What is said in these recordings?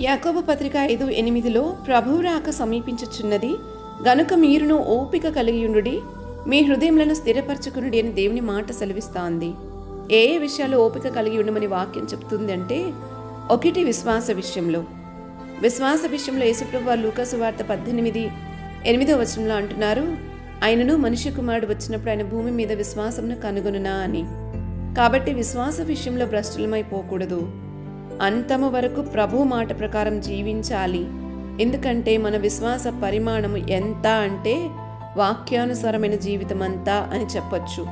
యాకోబు పత్రిక ఐదు ఎనిమిదిలో ప్రభువు రాక సమీపించుచున్నది గనుక మీరును ఓపిక కలిగియుండుడి మీ హృదయములను స్థిరపరచుకునుడి అని దేవుని మాట సెలవిస్తోంది. ఏ ఏ విషయాలు ఓపిక కలిగి ఉండమని వాక్యం చెప్తుంది అంటే ఒకటి విశ్వాస విషయంలో. విశ్వాస విషయంలో యేసుప్రభు వారు లూకాసు వార్త పద్దెనిమిది ఎనిమిదో వచనంలో అంటున్నారు ఆయనను మనిషి కుమారుడు వచ్చినప్పుడు ఆయన భూమి మీద విశ్వాసమును కనుగొనునా అని. కాబట్టి విశ్వాస విషయంలో భ్రష్టులమైపోకూడదు అంతము వరకు ప్రభు మాట ప్రకారం జీవించాలి. ఎందుకంటే మన విశ్వాస పరిమాణము ఎంత అంటే వాక్యానుసారమైన జీవితం అంతా అని చెప్పొచ్చు.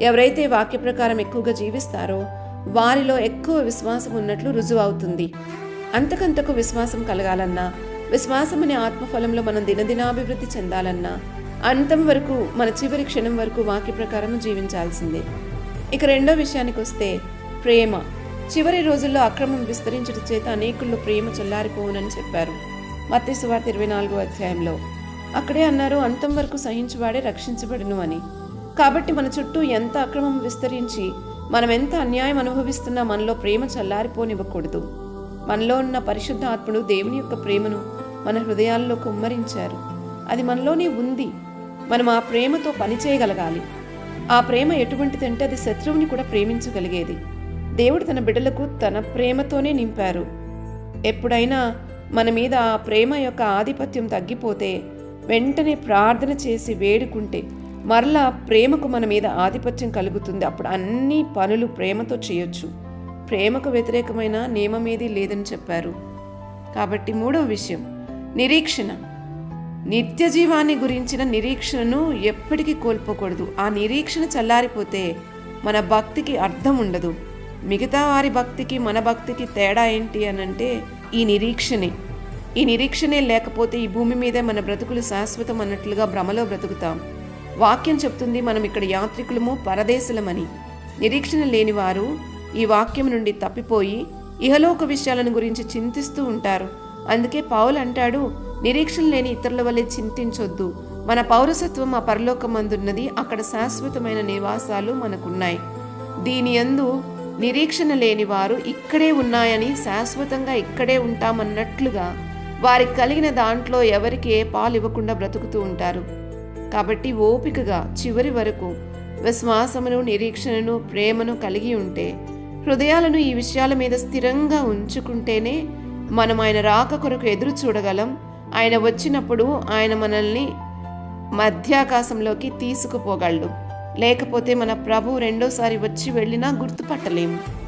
ఎవరైతే వాక్య ప్రకారం ఎక్కువగా జీవిస్తారో వారిలో ఎక్కువ విశ్వాసం ఉన్నట్లు రుజువు అవుతుంది. అంతకంతకు విశ్వాసం కలగాలన్నా విశ్వాసం అనే ఆత్మఫలంలో మనం దినదినాభివృద్ధి చెందాలన్నా అంతం వరకు మన చివరి క్షణం వరకు వాక్య ప్రకారం జీవించాల్సిందే. ఇక రెండో విషయానికి వస్తే ప్రేమ. చివరి రోజుల్లో అక్రమం విస్తరించడం చేత అనేకుల్లో ప్రేమ చల్లారిపోవునని చెప్పారు. మత్తి సువార్త ఇరవై నాలుగో అధ్యాయంలో అక్కడే అన్నారు అంతం వరకు సహించువాడే రక్షించబడును అని. కాబట్టి మన చుట్టూ ఎంత అక్రమం విస్తరించి మనం ఎంత అన్యాయం అనుభవిస్తున్నా మనలో ప్రేమ చల్లారిపోనివ్వకూడదు. మనలో ఉన్న పరిశుద్ధ ఆత్ముడు దేవుని యొక్క ప్రేమను మన హృదయాల్లో కుమ్మరించారు. అది మనలోనే ఉంది. మనం ఆ ప్రేమతో పని చేయగలగాలి. ఆ ప్రేమ ఎటువంటిదంటే అది శత్రువుని కూడా ప్రేమించగలిగేది. దేవుడు తన బిడ్డలకు తన ప్రేమతోనే నింపారు. ఎప్పుడైనా మన మీద ఆ ప్రేమ యొక్క ఆధిపత్యం తగ్గిపోతే వెంటనే ప్రార్థన చేసి వేడుకుంటే మరలా ప్రేమకు మన మీద ఆధిపత్యం కలుగుతుంది. అప్పుడు అన్ని పనులు ప్రేమతో చేయొచ్చు. ప్రేమకు వ్యతిరేకమైన నియమం ఏది లేదని చెప్పారు. కాబట్టి మూడవ విషయం నిరీక్షణ. నిత్య జీవాన్ని గురించిన నిరీక్షణను ఎప్పటికీ కోల్పోకూడదు. ఆ నిరీక్షణ చల్లారిపోతే మన భక్తికి అర్థం ఉండదు. మిగతా వారి భక్తికి మన భక్తికి తేడా ఏంటి అనంటే ఈ నిరీక్షణే. ఈ నిరీక్షణే లేకపోతే ఈ భూమి మీదే మన బ్రతుకులు శాశ్వతం అన్నట్లుగా భ్రమలో బ్రతుకుతాం. వాక్యం చెప్తుంది మనం ఇక్కడ యాత్రికులము పరదేశులమని. నిరీక్షణ లేని వారు ఈ వాక్యం నుండి తప్పిపోయి ఇహలోక విషయాలను గురించి చింతిస్తూ ఉంటారు. అందుకే పౌలు అంటాడు నిరీక్షణ లేని ఇతరుల వల్లే చింతించొద్దు. మన పౌరసత్వం ఆ పరలోకమందున్నది అక్కడ శాశ్వతమైన నివాసాలు మనకున్నాయి. దీని యందు నిరీక్షణ లేని వారు ఇక్కడే ఉన్నాయని శాశ్వతంగా ఇక్కడే ఉంటామన్నట్లుగా వారికి కలిగిన దాంట్లో ఎవరికి ఏ పాలు ఇవ్వకుండా బ్రతుకుతూ ఉంటారు. కాబట్టి ఓపికగా చివరి వరకు విశ్వాసమును నిరీక్షణను ప్రేమను కలిగి ఉంటే హృదయాలను ఈ విషయాల మీద స్థిరంగా ఉంచుకుంటేనే మనం ఆయన రాక కొరకు ఎదురు చూడగలం. ఆయన వచ్చినప్పుడు ఆయన మనల్ని మధ్యాకాశంలోకి తీసుకుపోగలడు. లేకపోతే మన ప్రభు రెండోసారి వచ్చి వెళ్ళినా గుర్తుపట్టలేము.